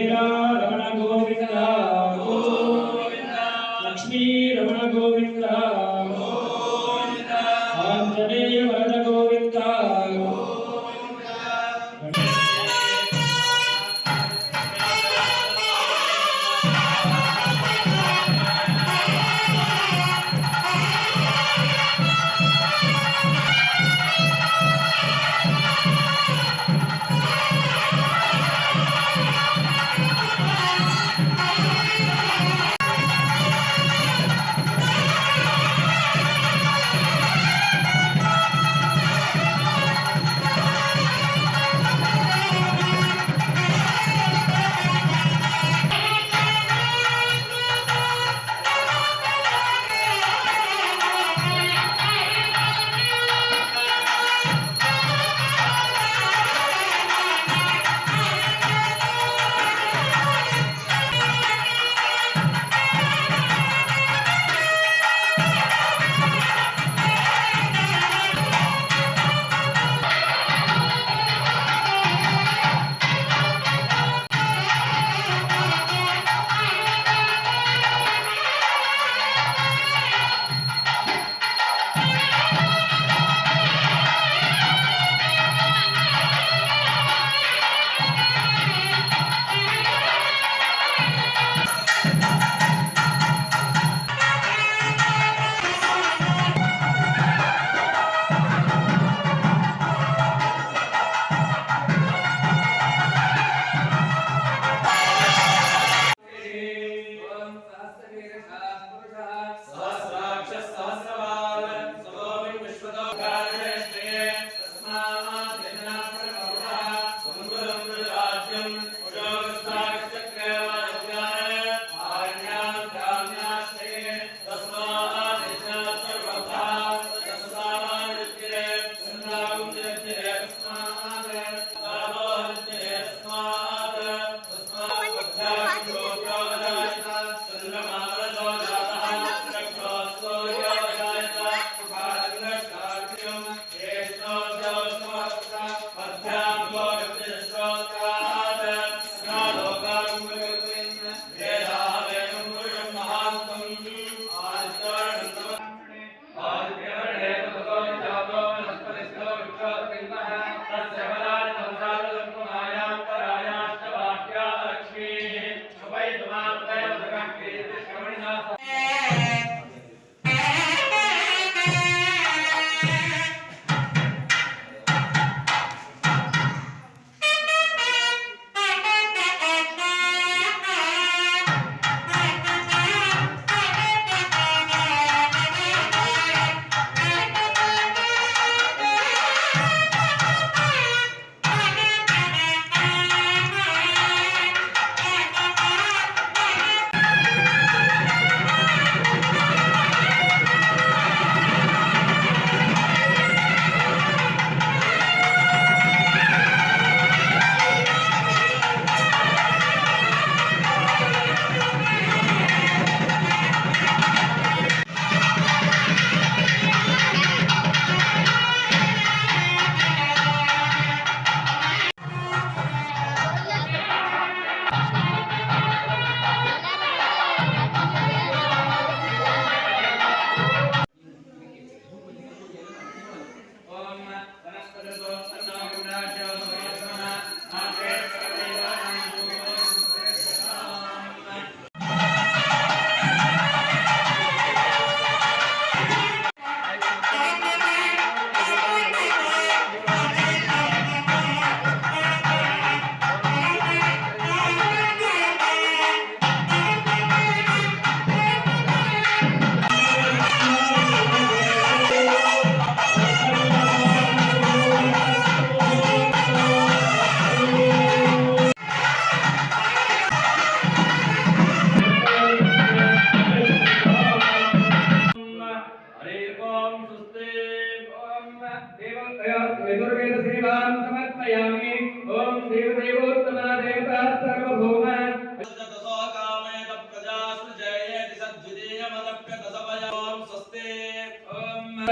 Did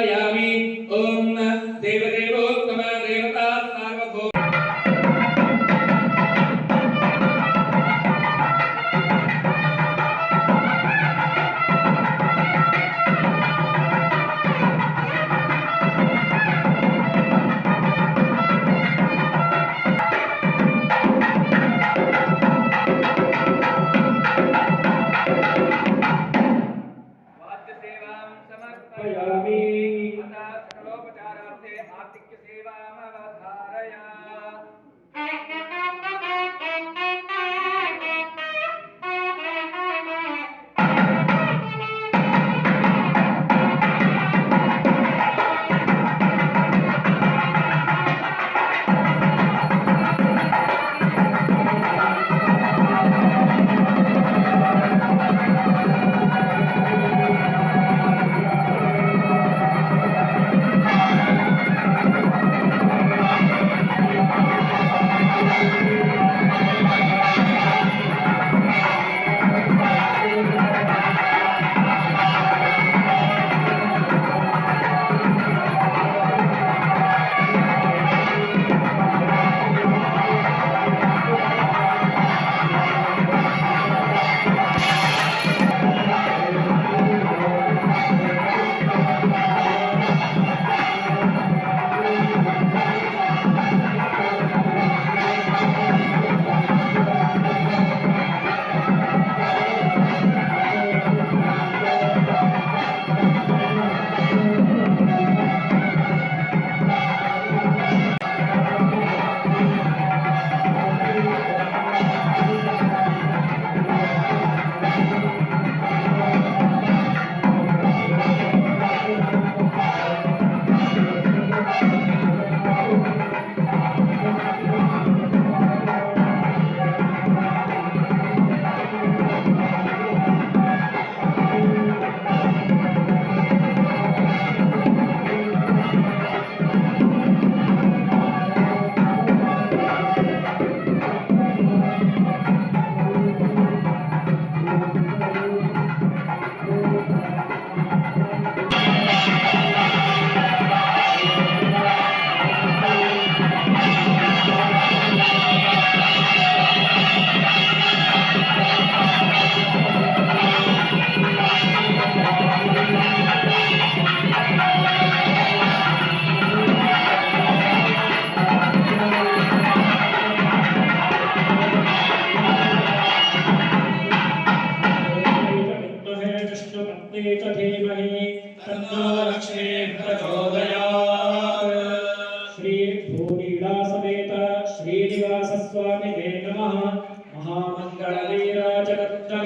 Yami ఓం దేవ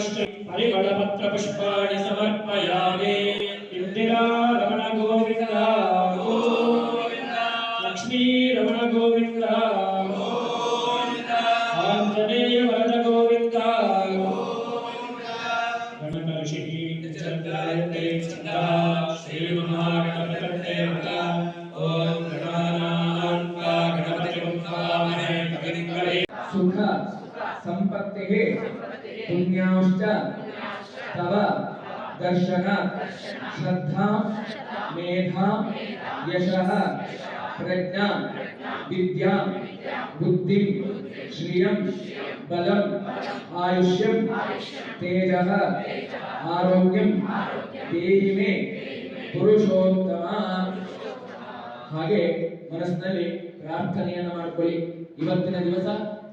वीराजगत्रष्टि परिमलपत्र पुष्पाणि समर्पयामि ತವ ದರ್ಶನ ಶ್ರದ್ಧಾ ಮೇಧಾ ಯಶಃ ಪ್ರಜ್ಞಾ ವಿದ್ಯಾ ಬುದ್ಧಿ ಶ್ರಿಯಂ ಬಲಂ ಆಯುಷ್ಯಂ ತೇಜಃ ಆರೋಗ್ಯಂ ಮೇ ಪುರುಷೋತ್ತಮ ಹಾಗೆ ಮನಸ್ಸಿನಲ್ಲಿ ಪ್ರಾರ್ಥನೆಯನ್ನು ಮಾಡಿಕೊಳ್ಳಿ. ಇವತ್ತಿನ ದಿವಸ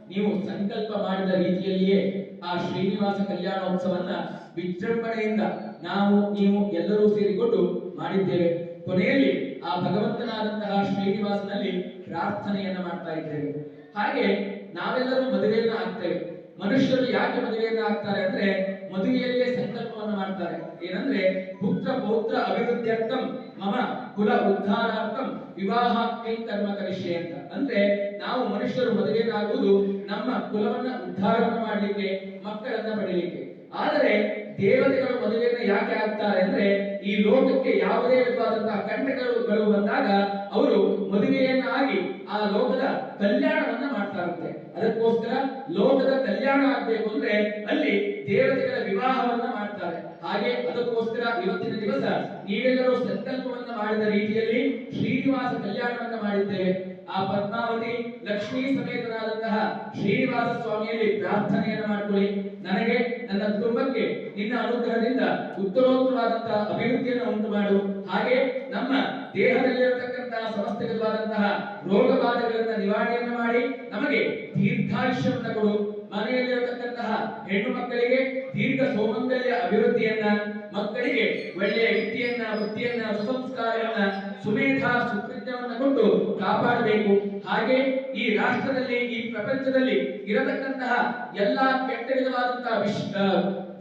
ನೀವು ಸಂಕಲ್ಪ ಮಾಡಿದ ರೀತಿಯಲ್ಲಿಯೇ ಆ ಶ್ರೀನಿವಾಸ ಕಲ್ಯಾಣೋತ್ಸವನ್ನ ವಿಜೃಂಭಣೆಯಿಂದ ನಾವು, ನೀವು ಎಲ್ಲರೂ ಸೇರಿಕೊಂಡು ಮಾಡಿದ್ದೇವೆ. ಕೊನೆಯಲ್ಲಿ ಆ ಭಗವಂತನಾದಂತಹ ಶ್ರೀನಿವಾಸನಲ್ಲಿ ಪ್ರಾರ್ಥನೆಯನ್ನ ಮಾಡ್ತಾ ಇದ್ದೇವೆ. ಹಾಗೆ ನಾವೆಲ್ಲರೂ ಮದುವೆಯನ್ನ ಆಗ್ತೇವೆ. ಮನುಷ್ಯರು ಯಾಕೆ ಮದುವೆಯನ್ನ ಆಗ್ತಾರೆ ಅಂದ್ರೆ ಮದುವೆಯಲ್ಲೇ ಸಂಕಲ್ಪವನ್ನು ಮಾಡ್ತಾರೆ. ಏನಂದ್ರೆ, ಪುತ್ರ ಪೌತ್ರ ಅಭಿವೃದ್ಧ್ಯರ್ಥಂ, ಮಮ ಕುಲ ಉದ್ಧಾರಾರ್ಥಂ ವಿವಾಹ ಕರ್ಮ ಕರಿಷ್ಯೆ ಅಂತ. ಅಂದ್ರೆ, ನಾವು ಮನುಷ್ಯರು ಮದುವೆಯಾಗುವುದು ನಮ್ಮ ಕುಲವನ್ನ ಉದ್ಧಾರವನ್ನು ಮಾಡಲಿಕ್ಕೆ, ಮಕ್ಕಳನ್ನ ಪಡೀಲಿಕ್ಕೆ ಆದರೆ ದೇವತೆಗಳು ಮದುವೆಯನ್ನು ಯಾಕೆ ಆಗ್ತಾರೆ ಅಂದ್ರೆ ಈ ಲೋಕಕ್ಕೆ ಯಾವುದೇ ವಿಧವಾದಂತಹ ಕಂಟಕಗಳು ಬಂದಾಗ ಅವರು ಮದುವೆಯನ್ನ ಆಗಿ ಆ ಲೋಕದ ಕಲ್ಯಾಣವನ್ನ ಮಾಡ್ತಾರಂತೆ ಅದಕ್ಕೋಸ್ಕರ ಲೋಕದ ಕಲ್ಯಾಣ ಆಗ್ಬೇಕು ಅಂದ್ರೆ ಅಲ್ಲಿ ದೇವತೆಗಳ ವಿವಾಹವನ್ನ ಮಾಡ್ತಾರೆ. ಹಾಗೆ ಅದಕ್ಕೋಸ್ಕರ ಇವತ್ತಿನ ದಿವಸ ನೀವೆಲ್ಲರೂ ಸಂಕಲ್ಪವನ್ನ ಮಾಡಿದ ರೀತಿಯಲ್ಲಿ ಶ್ರೀನಿವಾಸ ಕಲ್ಯಾಣವನ್ನ ಮಾಡಿದ್ದೇವೆ. ಆ ಪದ್ಮಾವತಿ ಲಕ್ಷ್ಮೀ ಸಮೇತನಾದಂತಹ ಶ್ರೀನಿವಾಸ ಸ್ವಾಮಿಯಲ್ಲಿ ಪ್ರಾರ್ಥನೆಯನ್ನು ಮಾಡಿಕೊಳ್ಳಿ. ನನಗೆ ನನ್ನ ಕುಟುಂಬಕ್ಕೆ ನಿನ್ನ ಅನುಗ್ರಹದಿಂದ ಉತ್ತರೋತ್ತರವಾದಂತಹ ಅಭಿವೃದ್ಧಿಯನ್ನು ಉಂಟು ಮಾಡು. ಹಾಗೆ ನಮ್ಮ ದೇಹದಲ್ಲಿರತಕ್ಕಂತಹ ಸಮಸ್ತ ವಿಧವಾದಂತಹ ರೋಗ ಬಾಧೆಗಳನ್ನ ನಿವಾರಣೆಯನ್ನು ಮಾಡಿ ನಮಗೆ ದೀರ್ಘಾಯುಷ್ಯವನ್ನು ಕೊಡು. ಮನೆಯಲ್ಲಿರತಕ್ಕಂತಹ ಹೆಣ್ಣು ಮಕ್ಕಳಿಗೆ ದೀರ್ಘ ಸೌಮಂಗಲ್ಯ ಅಭಿವೃದ್ಧಿಯನ್ನ, ಮಕ್ಕಳಿಗೆ ಒಳ್ಳೆಯ ವಿದ್ಯೆಯನ್ನ ವೃತ್ತಿಯನ್ನ, ಸುಸಂಸ್ಕಾರವನ್ನ, ಸುಮೇಧ ಸುಕೃತ್ಯವನ್ನ ಕೊಟ್ಟು ಕಾಪಾಡಬೇಕು. ಹಾಗೆ ಈ ರಾಷ್ಟ್ರದಲ್ಲಿ, ಈ ಪ್ರಪಂಚದಲ್ಲಿ ಇರತಕ್ಕಂತಹ ಎಲ್ಲಾ ಕೆಟ್ಟ ವಿಧವಾದಂತಹ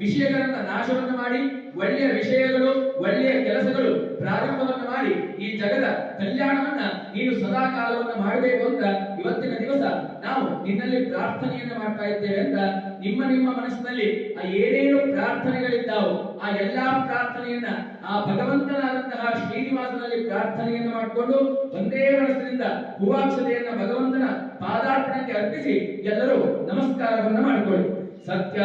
ವಿಷಯಗಳನ್ನ ನಾಶವನ್ನು ಮಾಡಿ, ಒಳ್ಳೆಯ ವಿಷಯಗಳು, ಒಳ್ಳೆಯ ಕೆಲಸಗಳು ಪ್ರಾರಂಭವನ್ನು ಮಾಡಿ, ಈ ಜಗದ ಕಲ್ಯಾಣವನ್ನ ನೀನು ಸದಾ ಕಾಲವನ್ನು ಮಾಡಬೇಕು ಅಂತ ಇವತ್ತಿನ ದಿವಸ ನಾವು ನಿನ್ನಲ್ಲಿ ಪ್ರಾರ್ಥನೆಯನ್ನು ಮಾಡ್ತಾ ಇದ್ದೇವೆ ಅಂತ ನಿಮ್ಮ ನಿಮ್ಮ ಮನಸ್ಸಿನಲ್ಲಿ ಆ ಏನೇನು ಪ್ರಾರ್ಥನೆಗಳಿದ್ದಾವೋ ಆ ಎಲ್ಲಾ ಪ್ರಾರ್ಥನೆಯನ್ನ ಆ ಭಗವಂತನಾದಂತಹ ಶ್ರೀನಿವಾಸನಲ್ಲಿ ಪ್ರಾರ್ಥನೆಯನ್ನು ಮಾಡಿಕೊಂಡು ಒಂದೇ ಮನಸ್ಸಿನಿಂದ ಹೂವಾಕ್ಷತೆಯನ್ನ ಭಗವಂತನ ಪಾದಾರ್ಪಣಕ್ಕೆ ಅರ್ಪಿಸಿ ಎಲ್ಲರೂ ನಮಸ್ಕಾರವನ್ನು ಮಾಡಿಕೊಳ್ಳಿ. ಸತ್ಯ